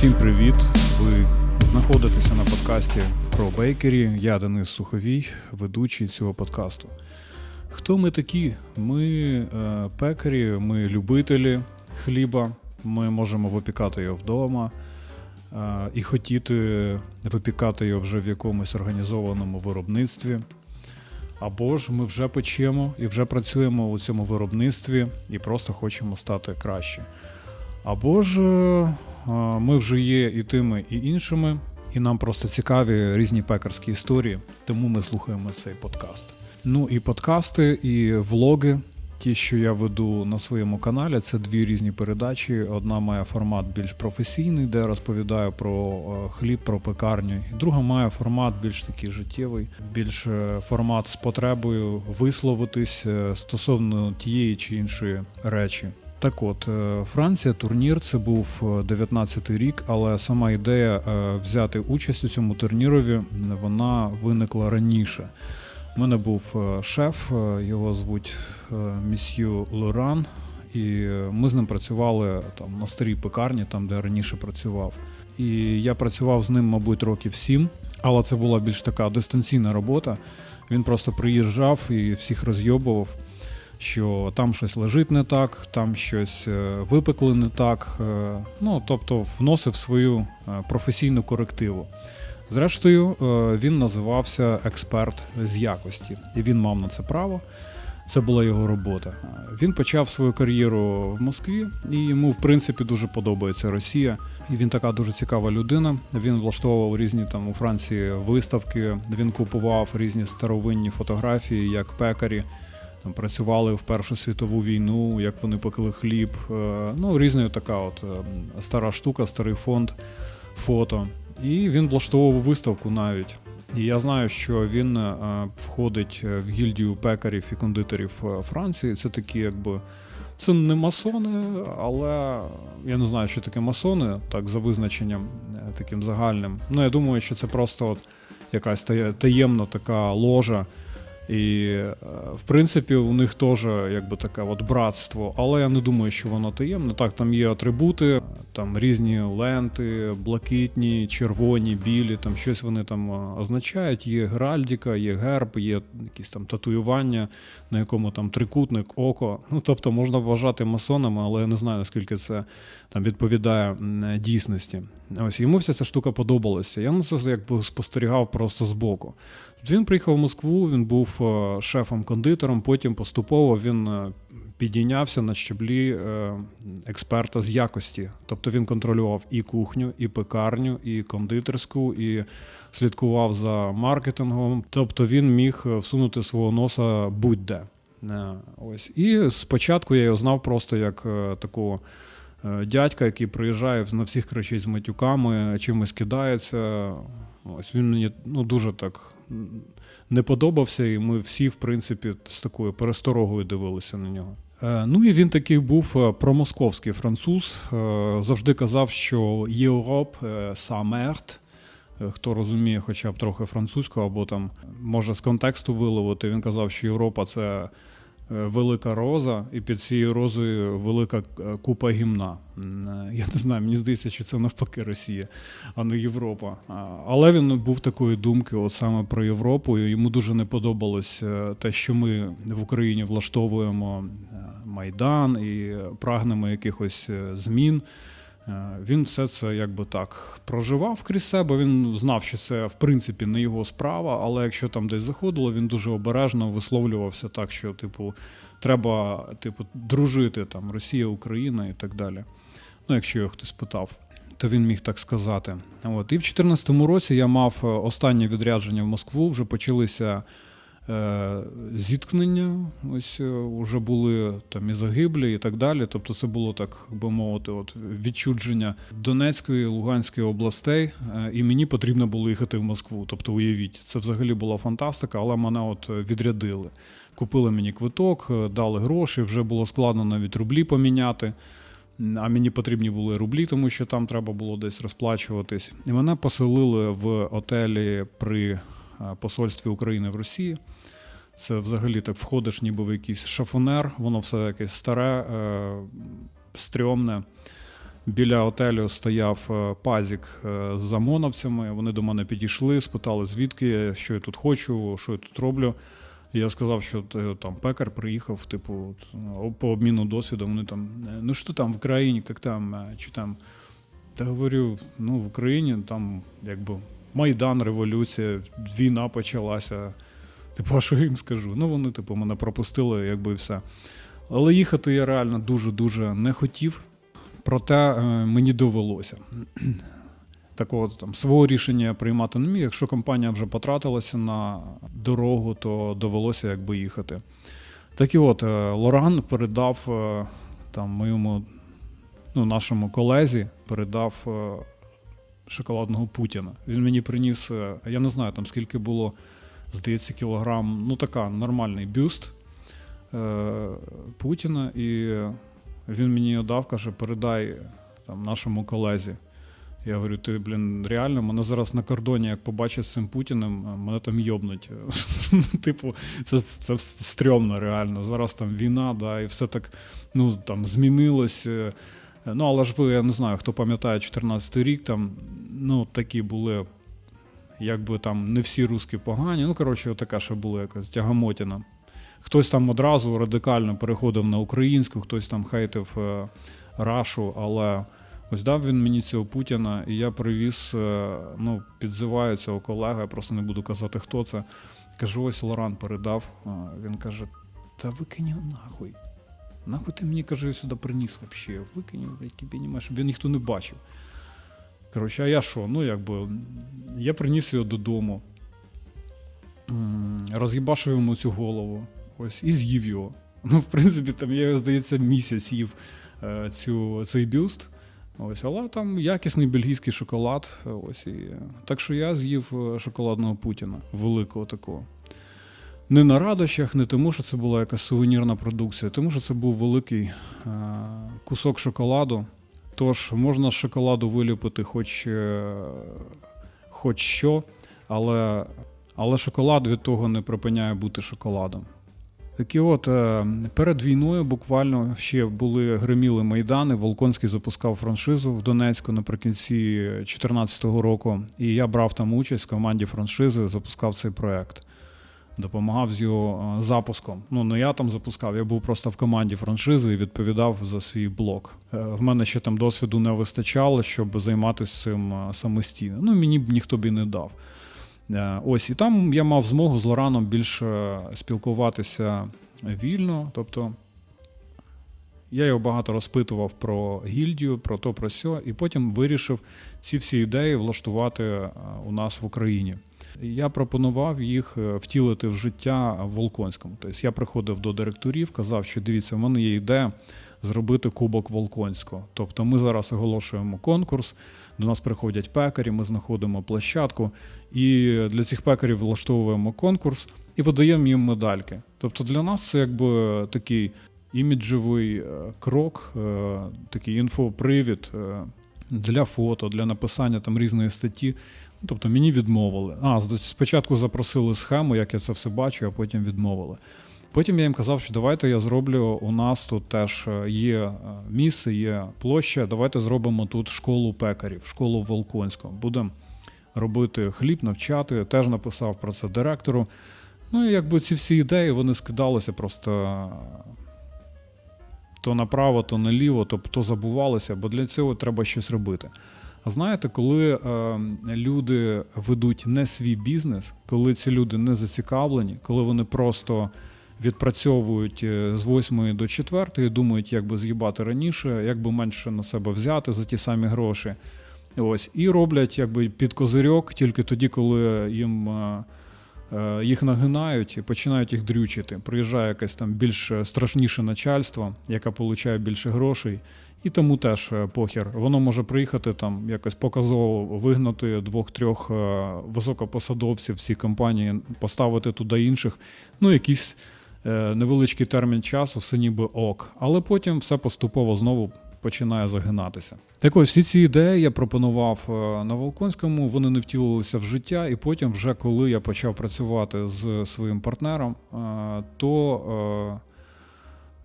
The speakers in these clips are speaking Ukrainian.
Всім привіт! Ви знаходитеся на подкасті про бейкері. Я Денис Суховій, ведучий цього подкасту. Хто ми такі? Ми е, пекарі, ми любителі хліба. Ми можемо випікати його вдома е, і хотіти випікати його вже в якомусь організованому виробництві. Або ж ми вже печемо і вже працюємо у цьому виробництві і просто хочемо стати краще. Або ж е, ми вже є і тими, і іншими, і нам просто цікаві різні пекарські історії, тому ми слухаємо цей подкаст. Ну і подкасти, і влоги. Ті, що я веду на своєму каналі, це дві різні передачі. Одна має формат більш професійний, де я розповідаю про е, хліб, про пекарню. Друга має формат більш такий життєвий, більш е, формат з потребою висловитись е, стосовно тієї чи іншої речі. Так от, Франція, турнір, це був 19-й рік, але сама ідея взяти участь у цьому турнірові вона виникла раніше. У мене був шеф, його звуть місью Лоран, і ми з ним працювали там на старій пекарні, там де раніше працював. І я працював з ним, мабуть, років сім, але це була більш така дистанційна робота. Він просто приїжджав і всіх розйобував що там щось лежить не так, там щось е, випекли не так. Е, ну тобто вносив свою е, професійну корективу. Зрештою, він називався експерт з якості, і він мав на це право. Це була його робота. Він почав свою кар'єру в Москві, і йому, в принципі, дуже подобається Росія. І він така дуже цікава людина. Він влаштовував різні там у Франції виставки. Він купував різні старовинні фотографії, як пекарі там працювали в Першу світову війну, як вони пекли хліб. Е, ну, різна така от е, стара штука, старий фонд фото. І він влаштовував виставку навіть. І я знаю, що він е, входить в гільдію пекарів і кондитерів Франції. Це такі, якби. Це не масони, але я не знаю, що таке масони, так за визначенням таким загальним. Ну, я думаю, що це просто от якась таємна така ложа. І е, в принципі у них теж якби таке от братство, але я не думаю, що воно таємне. Так, там є атрибути, там різні ленти, блакитні, червоні, білі, там щось вони там е, означають. Є геральдіка, є герб, є якісь там татуювання, на якому там трикутник, око. Ну тобто можна вважати масонами, але я не знаю наскільки це там відповідає дійсності. Ось йому вся ця штука подобалася. Я на це якби спостерігав просто збоку. Він приїхав в Москву, він був е, шефом-кондитером, потім поступово він е, підійнявся на щеблі е, експерта з якості. Тобто він контролював і кухню, і пекарню, і кондитерську, і слідкував за маркетингом. Тобто він міг всунути свого носа будь-де. Ось. І спочатку я його знав просто як такого. Дядька, який приїжджає на всіх кричить з матюками, чимось кидається. Ось він мені ну, дуже так не подобався, і ми всі, в принципі, з такою пересторогою дивилися на нього. Е, ну і він такий був е, промосковський француз. Е, завжди казав, що Європ самерт. Хто розуміє, хоча б трохи французького, або там може з контексту виловити. Він казав, що Європа це велика роза, і під цією розою велика е, купа гімна. Е, я не знаю, мені здається, що це навпаки Росія, а не Європа. Але він був такої думки, от саме про Європу. і Йому дуже не подобалось те, що ми в Україні влаштовуємо майдан і прагнемо якихось змін. Е, він все це якби так проживав крізь себе. Він знав, що це в принципі не його справа, але якщо там десь заходило, він дуже обережно висловлювався так, що типу треба типу, дружити там Росія, Україна і так далі. Ну, якщо його хтось питав. То він міг так сказати. От. І в 2014 році я мав останнє відрядження в Москву, вже почалися Е, зіткнення. Ось вже були там і загиблі, і так далі. Тобто, це було так би мовити, от відчудження Донецької Луганської областей, е, і мені потрібно було їхати в Москву. Тобто, уявіть, це взагалі була фантастика, але мене от відрядили. Купили мені квиток, е, дали гроші. Вже було складно навіть рублі поміняти. А мені потрібні були рублі, тому що там треба було десь розплачуватись. І мене поселили в отелі при посольстві України в Росії. Це взагалі так входиш, ніби в якийсь шафонер, воно все якесь старе, е, стрьомне. Біля отелю стояв е, пазік е, з ОМОНовцями. Вони до мене підійшли, спитали, звідки я, що я тут хочу, що я тут роблю. І я сказав, що е, там пекар приїхав, типу, по обміну досвідом. Вони там, е, ну що там в країні, як там, е, чи там. Та говорю, ну в Україні там якби Майдан, революція, війна почалася. Типу, а що їм скажу? Ну, вони, типу, мене пропустили, якби і все. Але їхати я реально дуже-дуже не хотів. Проте е, мені довелося. Такого там свого рішення приймати не міг. Якщо компанія вже потратилася на дорогу, то довелося якби їхати. Так і от, е, Лоран передав е, там моєму ну, нашому колезі, передав шоколадного Путіна. Він мені приніс, е, я не знаю там скільки було, здається, кілограм, ну така нормальний бюст е, Путіна, і він мені дав, каже, передай там, нашому колезі. Я говорю, ти, блін, реально, мене зараз на кордоні, як побачать з цим Путіним, е, мене там йобнуть. типу, це, це стрьомно, реально. Зараз там війна, да, і все так ну, там, змінилось. Е. Ну, але ж ви, я не знаю, хто пам'ятає 14 рік, там, ну, такі були, якби там не всі русські погані. Ну, коротше, така ще була якась тягамотіна. Хтось там одразу радикально переходив на українську, хтось там хейтив е, Рашу, але ось дав він мені цього Путіна, і я привіз, е, ну, підзиваю цього колега, я просто не буду казати, хто це. Кажу, ось Лоран передав. А, Він каже: Та викинь нахуй. Нахуй ти мені каже, я сюди приніс. Викинь, його, блядь, тебе немає, щоб його ніхто не бачив. Коротше, а я що? Ну, якби, я приніс його додому, роз'їбашив йому цю голову, ось, і з'їв його. Ну, в принципі, там я, здається, місяць їв е, цю, цей бюст. Ось, але там якісний бельгійський шоколад. Ось, і, так що я з'їв е, шоколадного Путіна, великого такого. Не на радощах, не тому, що це була якась сувенірна продукція, тому що це був великий е, кусок шоколаду. Тож можна з шоколаду виліпити хоч, е, хоч що, але, але шоколад від того не припиняє бути шоколадом. Такі от е, перед війною буквально ще були гриміли майдани. Волконський запускав франшизу в Донецьку наприкінці 2014 року, і я брав там участь в команді франшизи, запускав цей проект. Допомагав з його е, запуском. Ну не я там запускав, я був просто в команді франшизи і відповідав за свій блок. Е, В мене ще там досвіду не вистачало, щоб займатися цим е, самостійно. Ну мені б ніхто б і не дав. Ось і там я мав змогу з Лораном більше спілкуватися вільно. Тобто я його багато розпитував про гільдію, про то, про сьо, і потім вирішив ці всі ідеї влаштувати у нас в Україні. Я пропонував їх е, втілити в життя в Волконському. Тобто я приходив до директорів, казав, що дивіться, в мене є ідея зробити кубок Волконського. Тобто ми зараз оголошуємо конкурс, до нас приходять пекарі, ми знаходимо площадку, і для цих пекарів влаштовуємо конкурс і видаємо їм медальки. Тобто для нас це якби такий іміджевий е, крок, е, такий інфопривід для фото, для написання там різної статті. Тобто мені відмовили. А, спочатку запросили схему, як я це все бачу, а потім відмовили. Потім я їм казав, що давайте я зроблю. У нас тут теж е, є е, місце, є площа. Давайте зробимо тут школу пекарів, школу Волконського. Будемо робити хліб, навчати. Теж написав про це директору. Ну і якби ці всі ідеї вони скидалися просто е, то направо, то наліво, то, то забувалися, бо для цього треба щось робити. А знаєте, коли е, люди ведуть не свій бізнес, коли ці люди не зацікавлені, коли вони просто відпрацьовують е, з 8 до 4, думають, як би з'їбати раніше, як би менше на себе взяти за ті самі гроші. Ось, і роблять якби під козирьок тільки тоді, коли їм е, їх нагинають і починають їх дрючити. Приїжджає якесь там більш страшніше начальство, яке получає більше грошей, і тому теж е, похер. Воно може приїхати там якось показово вигнати двох-трьох е, високопосадовців всі компанії, поставити туди інших. Ну, якийсь е, невеличкий термін часу, все ніби ок. Але потім все поступово знову починає загинатися. Так ось всі ці ідеї я пропонував е, на Волконському, вони не втілилися в життя, і потім, вже коли я почав працювати з своїм партнером, е, то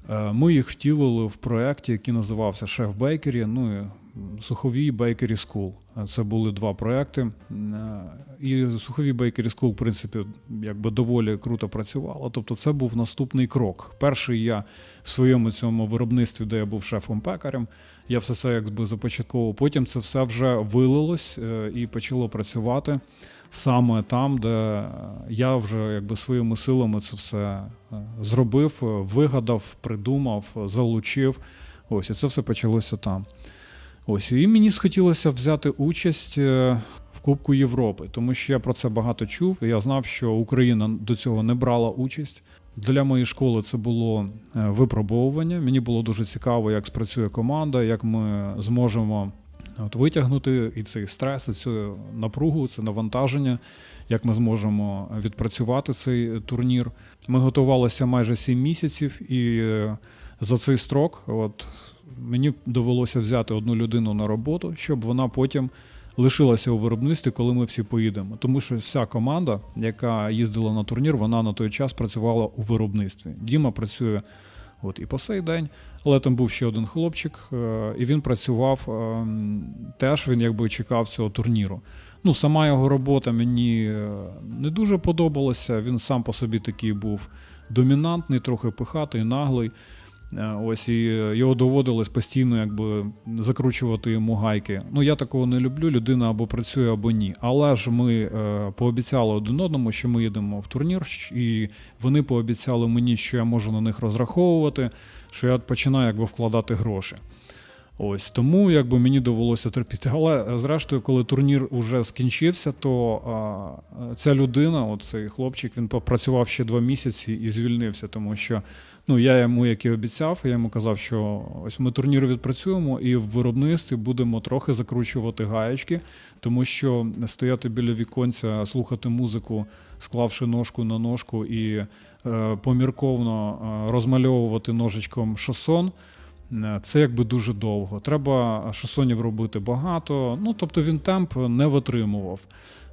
е, ми їх втілили в проєкті, який називався Шеф Бейкері. Ну і Bakery School. Е, Це були два проекти. І Суховій Bakery School, в принципі, якби доволі круто працювало. Тобто, це був наступний крок. Перший я в своєму цьому виробництві, де я був шефом-пекарем, я все це якби започатковував. Потім це все вже вилилось е, і почало працювати саме там, де я вже якби своїми силами це все е, зробив, вигадав, придумав, залучив. Ось і це все почалося там. Ось і мені схотілося взяти участь е, в Кубку Європи, тому що я про це багато чув. Я знав, що Україна до цього не брала участь. Для моєї школи це було е, випробовування. Мені було дуже цікаво, як спрацює команда, як ми зможемо от, витягнути і цей стрес, і цю напругу, це навантаження, як ми зможемо відпрацювати цей турнір. Ми готувалися майже 7 місяців, і е, за цей строк, от мені довелося взяти одну людину на роботу, щоб вона потім лишилася у виробництві, коли ми всі поїдемо. Тому що вся команда, яка їздила на турнір, вона на той час працювала у виробництві. Діма працює от і по сей день, але там був ще один хлопчик, е, і він працював е, теж. Він якби чекав цього турніру. Ну, сама його робота мені е, не дуже подобалася. Він сам по собі такий був домінантний, трохи пихатий, наглий. Е, Ось і його доводилось постійно якби закручувати йому гайки. Ну я такого не люблю. Людина або працює, або ні. Але ж ми е, пообіцяли один одному, що ми їдемо в турнір, і вони пообіцяли мені, що я можу на них розраховувати, що я починаю якби вкладати гроші. Ось тому якби мені довелося терпіти. Але е, зрештою, коли турнір уже скінчився, то а, ця людина, от цей хлопчик, він попрацював ще два місяці і звільнився, тому що ну я йому, як і обіцяв, я йому казав, що ось ми турнір відпрацюємо і в виробництві будемо трохи закручувати гаєчки, тому що стояти біля віконця, слухати музику, склавши ножку на ножку і е, помірковно е, розмальовувати ножичком шосон. Е, Це якби дуже довго. Треба шосонів робити багато. Ну тобто він темп не витримував.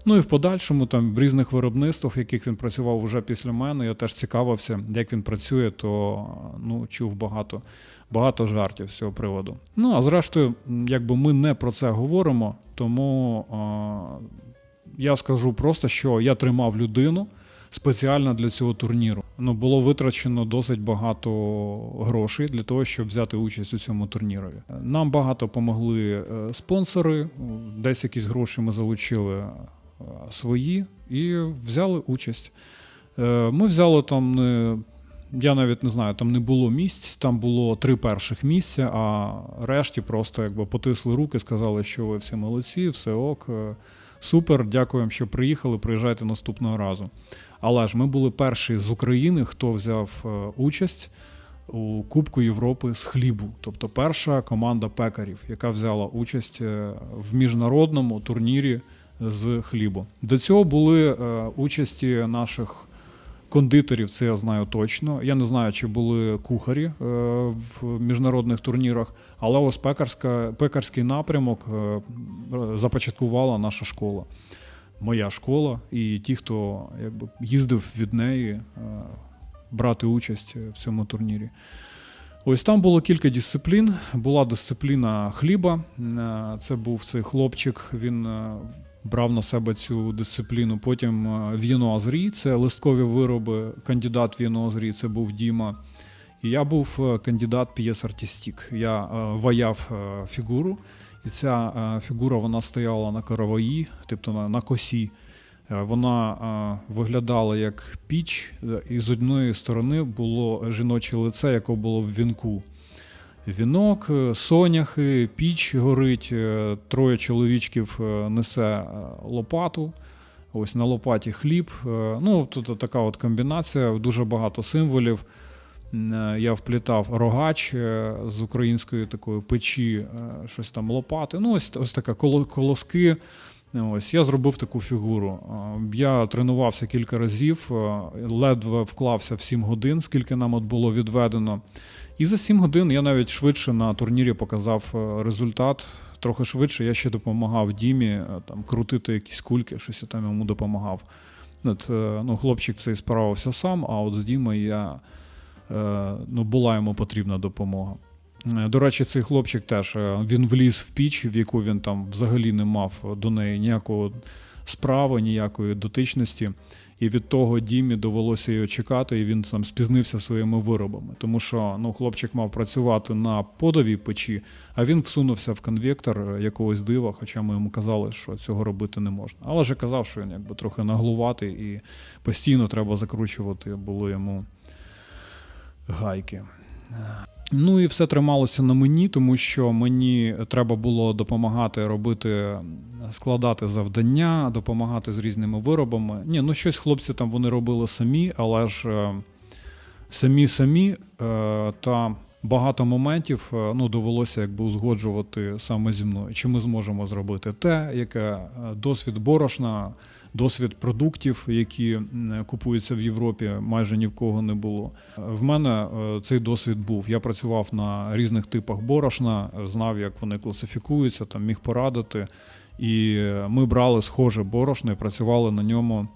Ну і в подальшому, там в різних виробництвах, в яких він працював уже після мене, я теж цікавився, як він працює, то ну, чув багато, багато жартів з цього приводу. Ну а зрештою, якби ми не про це говоримо, тому е, я скажу просто, що я тримав людину спеціально для цього турніру. Ну, було витрачено досить багато грошей для того, щоб взяти участь у цьому турнірові. Нам багато помогли е, спонсори, десь якісь гроші ми залучили свої і взяли участь. Е, Ми взяли там. Я навіть не знаю, там не було місць, там було три перших місця, а решті просто якби потисли руки, сказали, що ви всі молодці, все ок, е, супер, дякуємо, що приїхали, приїжджайте наступного разу. Але ж ми були перші з України, хто взяв е, участь у Кубку Європи з хлібу, тобто перша команда пекарів, яка взяла участь в міжнародному турнірі з хлібу. До цього були е, участі наших кондитерів, це я знаю точно. Я не знаю, чи були кухарі е, в міжнародних турнірах, але ось пекарська, пекарський напрямок е, започаткувала наша школа. Моя школа, і ті, хто якби, їздив від неї брати участь в цьому турнірі. Ось там було кілька дисциплін. Була дисципліна хліба. Це був цей хлопчик, він брав на себе цю дисципліну. Потім е, в'єнуазрі, це листкові вироби, кандидат в'єнуазрі, це був Діма. І я був е, кандидат п'єс артистік. Я е, ваяв фігуру, і ця фігура вона стояла на караваї, тобто на, на косі. Вона виглядала як піч, і з одної сторони було жіноче лице, яке було в вінку. Вінок, е, соняхи, піч горить, е, троє чоловічків е, несе лопату. Ось на лопаті хліб. Ну, тут така от комбінація, дуже багато символів. Я вплітав рогач з української такої печі, щось там лопати. Ну, ось, ось така колоски. Ось я зробив таку фігуру. Я тренувався кілька разів, ледве вклався в 7 годин, скільки нам от було відведено. І за 7 годин я навіть швидше на турнірі показав е, результат. Трохи швидше я ще допомагав Дімі е, там крутити якісь кульки, щось я там йому допомагав. От, е, ну, хлопчик цей справився сам, а от з Дімою я, ну, була йому потрібна допомога. До речі, цей хлопчик теж він вліз в піч, в яку він там взагалі не мав до неї ніякого справи, ніякої дотичності. І від того Дімі довелося його чекати, і він там спізнився своїми виробами. Тому що ну, хлопчик мав працювати на подовій печі, а він всунувся в конвектор е, якогось дива, хоча ми йому казали, що цього робити не можна. Але ж казав, що він якби трохи наглуватий і постійно треба закручувати було йому гайки. Ну і все трималося на мені, тому що мені треба було допомагати робити, складати завдання, допомагати з різними виробами. Ні, ну щось хлопці там вони робили самі, але ж е, самі самі е, та багато моментів е, ну, довелося якби узгоджувати саме зі мною. Чи ми зможемо зробити те, яке е, досвід борошна, досвід продуктів, які купуються в Європі, майже ні в кого не було. В мене е, цей досвід був. Я працював на різних типах борошна, е, знав, як вони класифікуються, там міг порадити. І е, ми брали схоже борошно і працювали на ньому.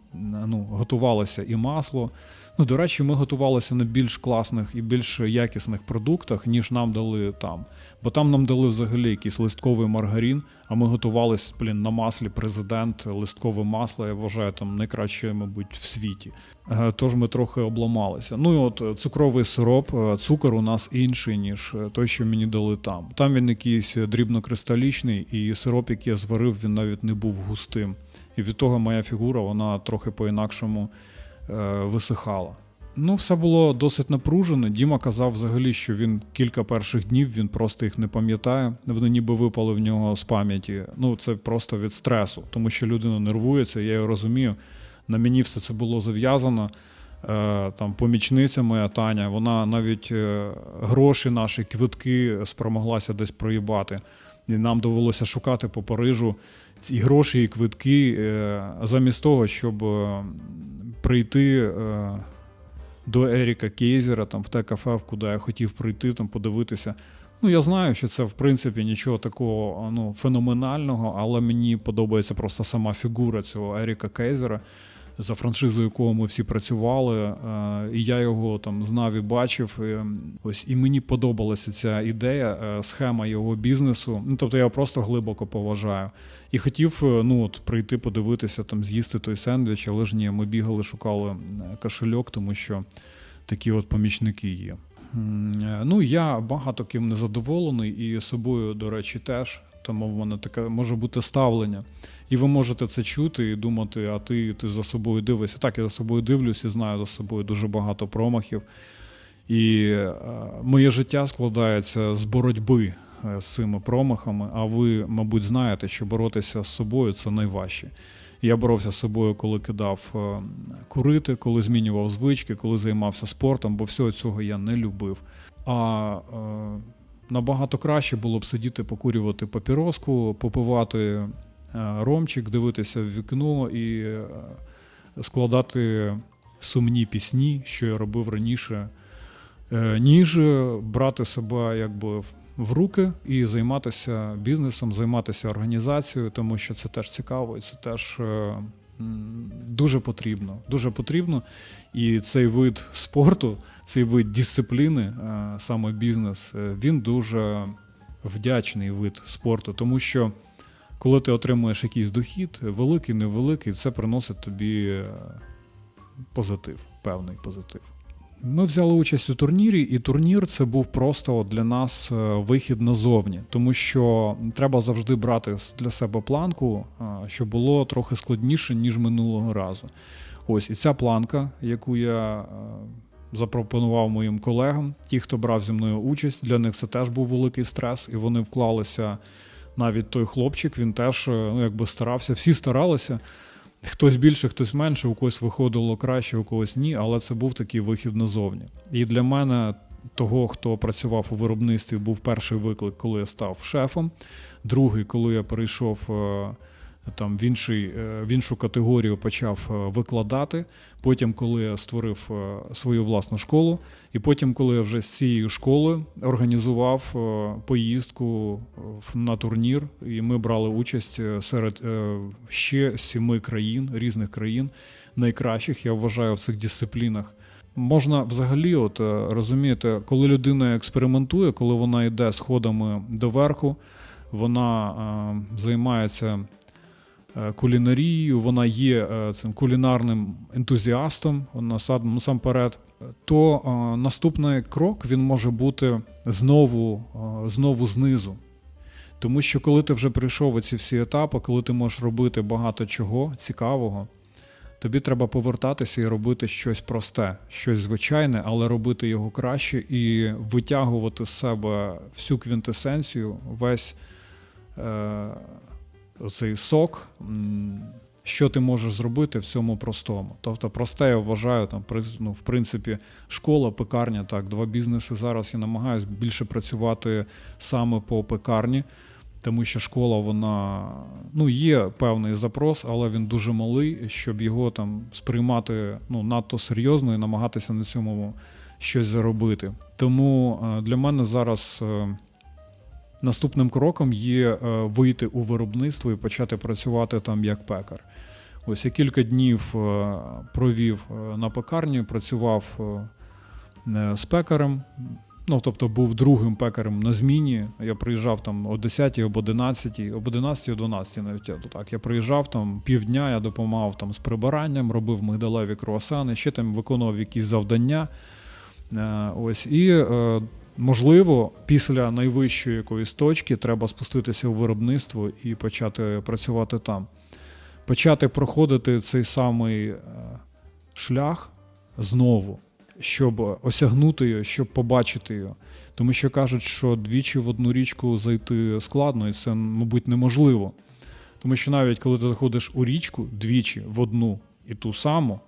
Ну, готувалося і масло. Ну, до речі, ми готувалися на більш класних і більш якісних продуктах, ніж нам дали там. Бо там нам дали взагалі якийсь листковий маргарин, а ми готувалися, блін, на маслі президент, листкове масло, я вважаю, там найкраще, мабуть, в світі. Е, Тож ми трохи обламалися. Ну і от е, цукровий сироп, е, цукор у нас інший, ніж той, що мені дали там. Там він якийсь дрібнокристалічний, і сироп, який я зварив, він навіть не був густим. І від того моя фігура вона трохи по-інакшому висихала. Ну, все було досить напружене. Діма казав взагалі, що він кілька перших днів він просто їх не пам'ятає. Вони ніби випали в нього з пам'яті. Ну, це просто від стресу, тому що людина нервується, я його розумію. На мені все це було зав'язано. Е, Там помічниця моя Таня, вона навіть е, гроші наші, квитки спромоглася десь проїбати. І нам довелося шукати по Парижу і гроші, і квитки, е, замість того, щоб е, прийти е, до Еріка Кейзера, там в те кафе, куди я хотів прийти, там подивитися. Ну, я знаю, що це в принципі нічого такого ну, феноменального, але мені подобається просто сама фігура цього Еріка Кейзера, за франшизою якого ми всі працювали. Е, і я його там знав і бачив. І, ось і мені подобалася ця ідея, е, схема його бізнесу. Ну, тобто я просто глибоко поважаю. І хотів е, ну, от, прийти подивитися, там, з'їсти той сендвіч, але ж ні, ми бігали, шукали кошельок, тому що такі от помічники є. Ну, я багато ким не задоволений, і собою, до речі, теж. Тому в мене таке може бути ставлення. І ви можете це чути і думати, а ти, ти за собою дивишся. Так, я за собою дивлюсь і знаю за собою дуже багато промахів. І е, моє життя складається з боротьби е, з цими промахами. А ви, мабуть, знаєте, що боротися з собою це найважче. Я боровся з собою, коли кидав е, курити, коли змінював звички, коли займався спортом, бо всього цього я не любив. А набагато краще було б сидіти, покурювати папіроску, попивати е, ромчик, дивитися в вікно і е, складати сумні пісні, що я робив раніше, е, ніж брати себе якби в- в руки і займатися бізнесом, займатися організацією, тому що це теж цікаво і це теж. Дуже потрібно, дуже потрібно. І цей вид спорту, цей вид дисципліни, е, саме бізнес, е, він дуже вдячний вид спорту, тому що коли ти отримуєш якийсь дохід, великий, невеликий, це приносить тобі е, позитив, певний позитив. Ми взяли участь у турнірі, і турнір це був просто для нас е, вихід назовні, тому що треба завжди брати для себе планку, е, щоб було трохи складніше, ніж минулого разу. Ось і ця планка, яку я е, запропонував моїм колегам, ті, хто брав зі мною участь, для них це теж був великий стрес, і вони вклалися. Навіть той хлопчик, він теж ну, якби старався, всі старалися. Хтось більше, хтось менше, у когось виходило краще, у когось ні, але це був такий вихід назовні. І для мене, того, хто працював у виробництві, був перший виклик, коли я став шефом. Другий, коли я перейшов е, там в, інший, е, в іншу категорію, почав е, викладати. Потім, коли я створив е, свою власну школу, і потім, коли я вже з цією школою організував поїздку на турнір, і ми брали участь серед ще сіми країн, різних країн, найкращих, я вважаю, в цих дисциплінах. Можна взагалі, от розумієте, коли людина експериментує, коли вона йде сходами доверху, вона е, займається кулінарією, вона є е, цим кулінарним ентузіастом насамперед, то е, наступний крок він може бути знову, е, знову знизу. Тому що коли ти вже пройшов оці всі етапи, коли ти можеш робити багато чого цікавого, тобі треба повертатися і робити щось просте, щось звичайне, але робити його краще і витягувати з себе всю квінтесенцію, весь е, оцей сок, що ти можеш зробити в цьому простому. Тобто, просте, я вважаю, там, ну, в принципі, школа, пекарня, так, два бізнеси. Зараз я намагаюся більше працювати саме по пекарні. Тому що школа, вона ну є певний запрос, але він дуже малий, щоб його там сприймати ну надто серйозно і намагатися на цьому щось заробити. Тому е, для мене зараз е, наступним кроком є е, вийти у виробництво і почати працювати там як пекар. Ось я кілька днів е, провів е, на пекарні, працював з пекарем. Ну, тобто був другим пекарем на зміні. Я приїжджав там о 10 об 11, об 11 о 12 навіть я так. Я приїжджав там півдня, я допомагав там з прибиранням, робив мигдалеві круасани, ще там виконував якісь завдання. Ось і можливо, після найвищої якоїсь точки треба спуститися у виробництво і почати працювати там. Почати проходити цей самий е, шлях знову щоб осягнути його, щоб побачити його. Тому що кажуть, що двічі в одну річку зайти складно, і це, мабуть, неможливо. Тому що навіть коли ти заходиш у річку двічі в одну і ту саму,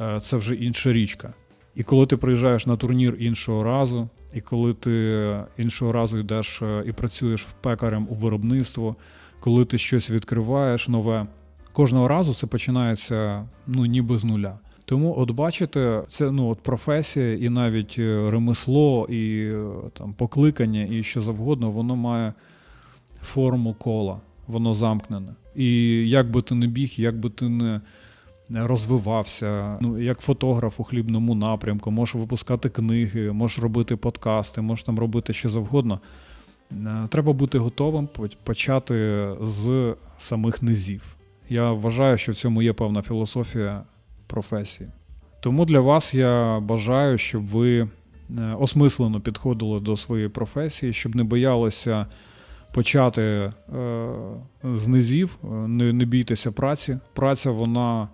е, це вже інша річка. І коли ти приїжджаєш на турнір іншого разу, і коли ти іншого разу йдеш е, і працюєш пекарем у виробництво, коли ти щось відкриваєш нове, кожного разу це починається ну, ніби з нуля. Тому, от бачите, це ну от професія, і навіть е, ремесло, і е, там покликання, і що завгодно, воно має форму кола, воно замкнене. І як би ти не біг, як би ти не розвивався, ну як фотограф у хлібному напрямку, можеш випускати книги, можеш робити подкасти, можеш там робити що завгодно. Е, Треба бути готовим почати з самих низів. Я вважаю, що в цьому є певна філософія професії. Тому для вас я бажаю, щоб ви е, осмислено підходили до своєї професії, щоб не боялися почати е, з низів, не, бійтеся праці. Праця, вона,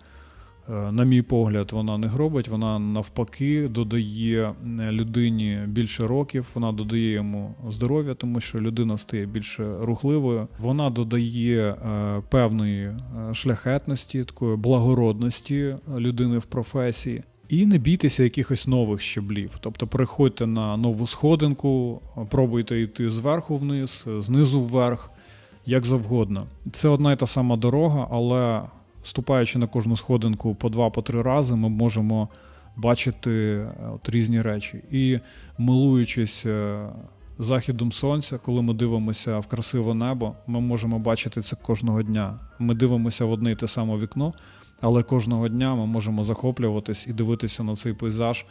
на мій погляд, вона не гробить, вона навпаки додає е, людині більше років, вона додає йому здоров'я, тому що людина стає більше рухливою. Вона додає е, певної е, шляхетності, такої благородності людини в професії. І не бійтеся якихось нових щаблів. Тобто переходьте на нову сходинку, пробуйте йти зверху вниз, знизу вверх, як завгодно. Це одна і та сама дорога, але ступаючи на кожну сходинку по два-по три рази, ми можемо бачити е, от різні речі. І милуючись е, західом сонця, коли ми дивимося в красиве небо, ми можемо бачити це кожного дня. Ми дивимося в одне і те саме вікно, але кожного дня ми можемо захоплюватись і дивитися на цей пейзаж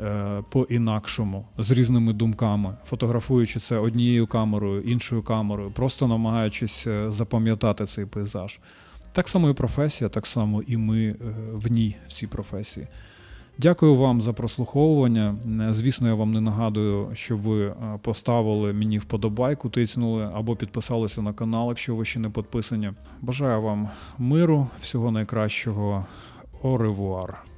е, по-інакшому, з різними думками, фотографуючи це однією камерою, іншою камерою, просто намагаючись запам'ятати цей пейзаж. Так само і професія, так само і ми е, в ній, в цій професії. Дякую вам за прослуховування. Е, Звісно, я вам не нагадую, щоб ви е, поставили мені вподобайку, тиснули або підписалися на канал, якщо ви ще не підписані. Бажаю вам миру, всього найкращого. Оревуар.